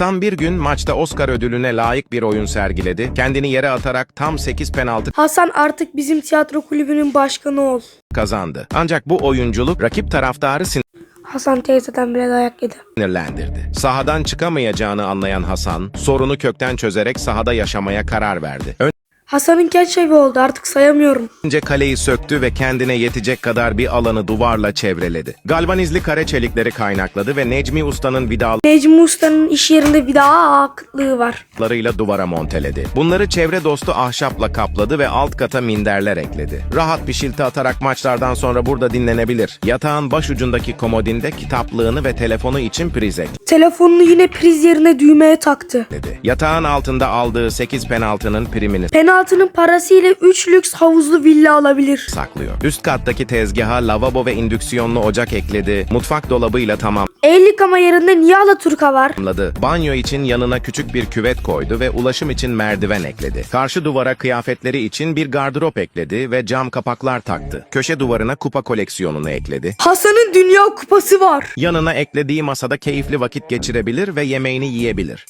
Tam bir gün maçta Oscar ödülüne layık bir oyun sergiledi. Kendini yere atarak tam 8 penaltı Hasan artık bizim tiyatro kulübünün başkanı ol. kazandı. Ancak bu oyunculuk rakip taraftarı Hasan teyzeden bile dayak yedi. sinirlendirdi. Sahadan çıkamayacağını anlayan Hasan, sorunu kökten çözerek sahada yaşamaya karar verdi. Hasan'ın genç evi oldu artık sayamıyorum. Önce kaleyi söktü ve kendine yetecek kadar bir alanı duvarla çevreledi. Galvanizli kare çelikleri kaynakladı ve Necmi Usta'nın vidaları Necmi Usta'nın iş yerinde daha akıtlığı var. Duvara monteledi. Bunları çevre dostu ahşapla kapladı ve alt kata minderler ekledi. Rahat bir şilti atarak maçlardan sonra burada dinlenebilir. Yatağın baş ucundaki komodinde kitaplığını ve telefonu için priz Telefonunu yine priz yerine düğmeye taktı. ekledi. Yatağın altında aldığı 8 penaltının primini Penaltının parasıyla 3 lüks havuzlu villa alabilir. saklıyor. Üst kattaki tezgaha lavabo ve indüksiyonlu ocak ekledi. Mutfak dolabıyla El yıkama yerinde niye Alaturka var? tamamladı. Banyo için yanına küçük bir küvet koydu ve ulaşım için merdiven ekledi. Karşı duvara kıyafetleri için bir gardırop ekledi ve cam kapaklar taktı. Köşe duvarına kupa koleksiyonunu ekledi. Hasan'ın dünya kupası var. Yanına eklediği masada keyifli vakit geçirebilir ve yemeğini yiyebilir.